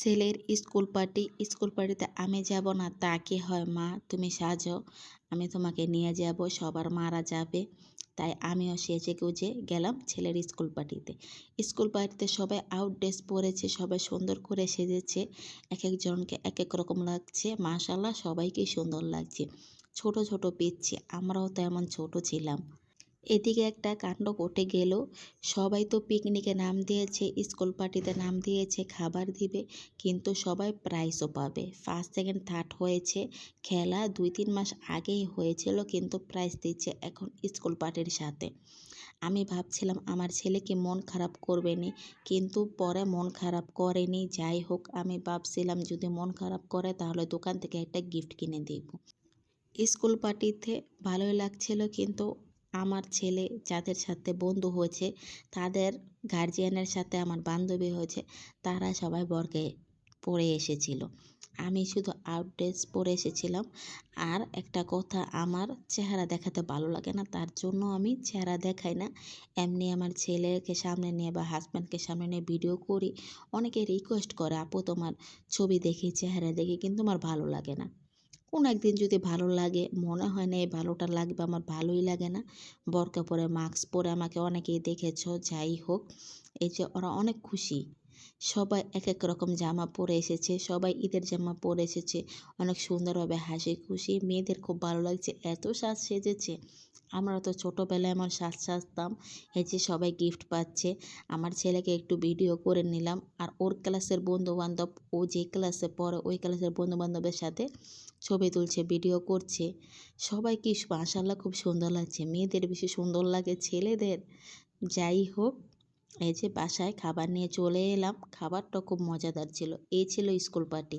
ছেলের school party, school পার্টিতে আমি যাব না তা কি হয়, মা, তুমি সাজো, আমি তোমাকে নিয়ে যাব, সবার মারা যাবে। তাই আমিও সেজে গুজে গেলাম ছেলের স্কুল পার্টিতে। স্কুল পার্টিতে সবাই আউট ড্রেস পরেছে, সবাই সুন্দর করে সেজেছে এক একজনকে এক এক রকম লাগছে মাশাল্লাহ সবাইকেই সুন্দর লাগছে। ছোট ছোট পিচ্ছি, আমরাও তেমন ছোট ছিলাম। এদিকে একটা কাণ্ড ঘটে গেল। সবাই তো পিকনিকে নাম দিয়েছে, স্কুল পার্টিতে নাম দিয়েছে, খাবার দিবে, কিন্তু সবাই প্রাইজও পাবে। ফার্স্ট সেকেন্ড থার্ড হয়েছে, খেলা দুই, তিন মাস আগেই হয়েছিল, কিন্তু প্রাইজ দিচ্ছে এখন স্কুল পার্টির সাথে। আমি ভাবছিলাম আমার ছেলে কি মন খারাপ করবে নি, কিন্তু পরে মন খারাপ করেনি। যাই হোক, আমি ভাবছিলাম যদি মন খারাপ করে, তাহলে দোকান থেকে একটা গিফট কিনে দিব। স্কুল পার্টিতে ভালোই লাগছিল, কিন্তু আমার ছেলে যাদের সাথে বন্ধু হয়েছে, তাদের গার্জিয়ানের সাথে আমার বান্ধবী হয়েছে, তারা সবাই বরকে পড়ে এসেছিল। আমি শুধু আউট ড্রেস পরে এসেছিলাম। আর একটা কথা, আমার চেহারা দেখাতে ভালো লাগে না, তার জন্য আমি চেহারা দেখাই না। এমনি আমার ছেলেকে সামনে নিয়ে বা হাজব্যান্ডকে সামনে নিয়ে ভিডিও করি। অনেকে রিকোয়েস্ট করে, আপু, তোমার ছবি দেখি, চেহারা দেখি, কিন্তু আমার ভালো লাগে না। কোনো একদিন যদি ভালো লাগে, মনে হয় না এই ভালোটা লাগবে, আমার ভালোই লাগে না। বরকা পরে, মাস্ক পরে আমাকে অনেকেই দেখেছ, যাই হোক, এই যে ওরা অনেক খুশি। সবাই এক এক রকম জামা পরে এসেছে, সবাই ঈদের জামা পরে এসেছে। অনেক সুন্দরভাবে হাসি খুশি, মেয়েদের খুব ভালো লাগছে, এত সাজ সেজেছে। আমরা তো ছোটোবেলায় এমন সাজ সাজতাম, এই যে সবাই গিফট পাচ্ছে। আমার ছেলেকে একটু ভিডিও করে নিলাম, আর ওর ক্লাসের বন্ধু বান্ধব ও যে ক্লাসে পড়ে, ওই ক্লাসের বন্ধু বান্ধবের সাথে ছবি তুলছে ভিডিও করছে। সবাই কি মাশাল্লাহ খুব সুন্দর লাগছে, মেয়েদের বেশি সুন্দর লাগে ছেলেদের। যাই হোক এই যে বাসায় খাবার নিয়ে চলে এলাম, খাবারটা খুব মজাদার ছিল। এই ছিল স্কুল পার্টি।